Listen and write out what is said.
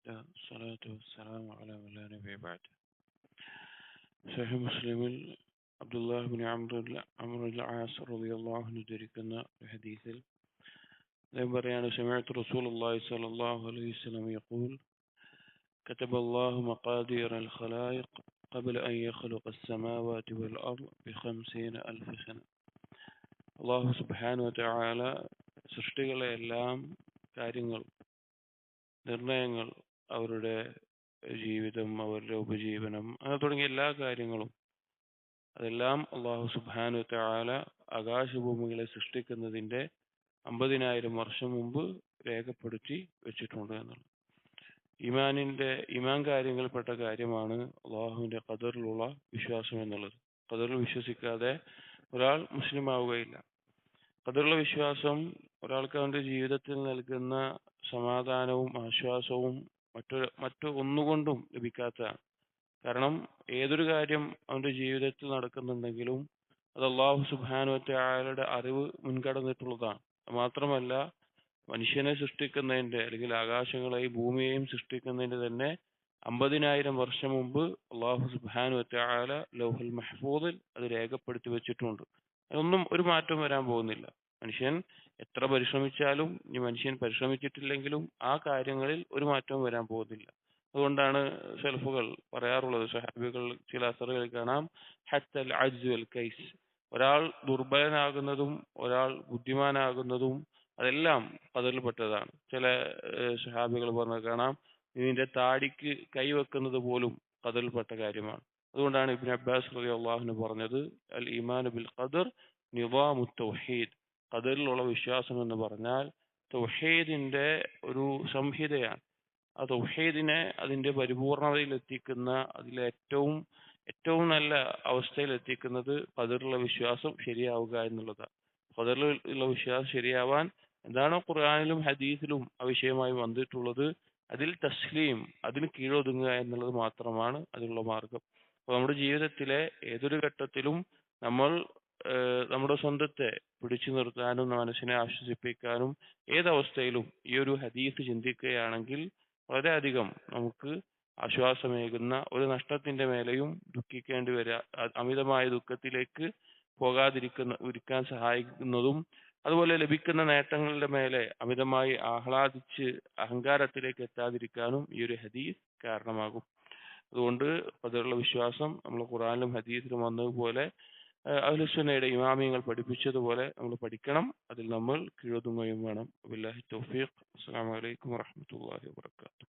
وحده الصلاة والسلام على من لا نبي بعد സഹി മുസ്ലിമിൽ Abdullah bin Amar as റളിയല്ലാഹു അൻഹു ധരിക്കുന്ന ഒരു ഹദീസിൽ അദ്ദേഹം പറയാണ് സമയത്ത് റസൂലുള്ളാഹി സ്വല്ലല്ലാഹു അലൈഹി വസല്ലം യഖൂൽ كتب الله مقادير الخلائق قبل أن يخلق السماوات والأرض بخمسين ألف سنة അള്ളാഹു സുബ്ഹാനു വതആല സൃഷ്ടികളെ എല്ലാം കാര്യങ്ങൾ നിർണയങ്ങൾ അവരുടെ ജീവിതം അവരുടെ ഉപജീവനം അങ്ങനെ തുടങ്ങിയ എല്ലാ കാര്യങ്ങളും അതെല്ലാം അള്ളാഹു സുബാനു താല ആകാശഭൂമികളെ സൃഷ്ടിക്കുന്നതിന്റെ അമ്പതിനായിരം വർഷം മുമ്പ് രേഖപ്പെടുത്തി വെച്ചിട്ടുണ്ട് എന്നുള്ളത്. ഇമാനിന്റെ ഇമാൻ കാര്യങ്ങളിൽപ്പെട്ട കാര്യമാണ് അള്ളാഹുവിന്റെ ഖദറിലുള്ള വിശ്വാസം എന്നുള്ളത്. ഖദറിൽ വിശ്വസിക്കാതെ ഒരാൾ മുസ്ലിം ആവുകയില്ല ഖദറിലുള്ള വിശ്വാസം ഒരാൾക്ക് അവന്റെ ജീവിതത്തിൽ നൽകുന്ന സമാധാനവും ആശ്വാസവും മറ്റു മറ്റു ഒന്നുകൊണ്ടും ലഭിക്കാത്തതാണ് കാരണം ഏതൊരു കാര്യം അവന്റെ ജീവിതത്തിൽ നടക്കുന്നുണ്ടെങ്കിലും അത് അള്ളാഹു സുബാനുവറ്റ അയാളുടെ അറിവ് മുൻകടന്നിട്ടുള്ളതാണ്. മാത്രമല്ല മനുഷ്യനെ സൃഷ്ടിക്കുന്നതിന്റെ അല്ലെങ്കിൽ ആകാശങ്ങളെയും ഭൂമിയെയും സൃഷ്ടിക്കുന്നതിന്റെ തന്നെ അമ്പതിനായിരം വർഷം മുമ്പ് അള്ളാഹു സുബാനു വറ്റാല ലൗഹൽ മഹ്ഫൂദിൽ അത് രേഖപ്പെടുത്തി വെച്ചിട്ടുണ്ട്. അതൊന്നും ഒരു മാറ്റം വരാൻ പോകുന്നില്ല. മനുഷ്യൻ എത്ര പരിശ്രമിച്ചാലും ഈ മനുഷ്യൻ പരിശ്രമിച്ചിട്ടില്ലെങ്കിലും ആ കാര്യങ്ങളിൽ ഒരു മാറ്റവും വരാൻ പോകുന്നില്ല. അതുകൊണ്ടാണ് സെൽഫുകൾ പറയാറുള്ളത്. സഹാബികൾ ചില അസറുകളിൽ കാണാം. ഹത്തൽ അജ്വൽ കൈസ്. ഒരാൾ ദുർബലനാകുന്നതും ഒരാൾ ബുദ്ധിമാനാകുന്നതും അതെല്ലാം അതിൽപ്പെട്ടതാണ് ചില സഹാബികൾ പറഞ്ഞത് കാണാം. ഇതിന്റെ താടിക്ക് കൈവെക്കുന്നത് പോലും കതിൽപ്പെട്ട കാര്യമാണ്. അതുകൊണ്ടാണ് ഇബിൻ അബ്ബാസ് റലി അള്ളാഹുന് പറഞ്ഞത് അൽ ഇമാൻ ബിൽ ഖദർ നിവാമു തൗഹീദ് ഖദറിലുള്ള വിശ്വാസം എന്ന് പറഞ്ഞാൽ തൗഹീദിന്റെ ഒരു സംഹിതയാണ്. ആ തൗഹീദിനെ അതിന്റെ പരിപൂർണതയിൽ എത്തിക്കുന്ന അതിലെ ഏറ്റവും ഏറ്റവും നല്ല അവസ്ഥയിൽ എത്തിക്കുന്നത് ഖദറിലുള്ള വിശ്വാസം ശരിയാവുക എന്നുള്ളതാണ്. ഖദറിലുള്ള വിശ്വാസം ശരിയാവാൻ എന്താണോ ഖുർആാനിലും ഹദീസിലും ആ വിഷയമായി വന്നിട്ടുള്ളത്? അതിൽ തസ്ലീം അതിന് കീഴൊതുങ്ങുക എന്നുള്ളത് മാത്രമാണ് അതിനുള്ള മാർഗം. അപ്പൊ നമ്മുടെ ജീവിതത്തിലെ ഏതൊരു ഘട്ടത്തിലും നമ്മൾ നമ്മുടെ സ്വന്തത്തെ പിടിച്ചു നിർത്താനും മനസ്സിനെ ആശ്വസിപ്പിക്കാനും ഏതവസ്ഥയിലും ഈ ഒരു ഹദീസ് ചിന്തിക്കുകയാണെങ്കിൽ വളരെയധികം നമുക്ക് ആശ്വാസമേകുന്ന ഒരു നഷ്ടത്തിന്റെ മേലെയും ദുഃഖിക്കേണ്ടി വരിക അമിതമായ ദുഃഖത്തിലേക്ക് പോകാതിരിക്കുന്ന ഇരിക്കാൻ സഹായിക്കുന്നതും അതുപോലെ ലഭിക്കുന്ന നേട്ടങ്ങളുടെ മേലെ അമിതമായി ആഹ്ലാദിച്ച് അഹങ്കാരത്തിലേക്ക് എത്താതിരിക്കാനും ഈ ഒരു ഹദീസ് കാരണമാകും. അതുകൊണ്ട് അതിലുള്ള വിശ്വാസം നമ്മൾ ഖുറാനിലും ഹദീസിലും വന്നതുപോലെ അഹ്ലുസുന്നയുടെ ഇമാമിയങ്ങൾ പഠിപ്പിച്ചതുപോലെ നമ്മൾ പഠിക്കണം. അതിൽ നമ്മൾ കീഴൊതുങ്ങുകയും വേണം. അബില്ലാഹി തൗഫീഖ്. അസ്സാം വലൈക്കും വാഹമത്തല്ലാഹി വാത്തു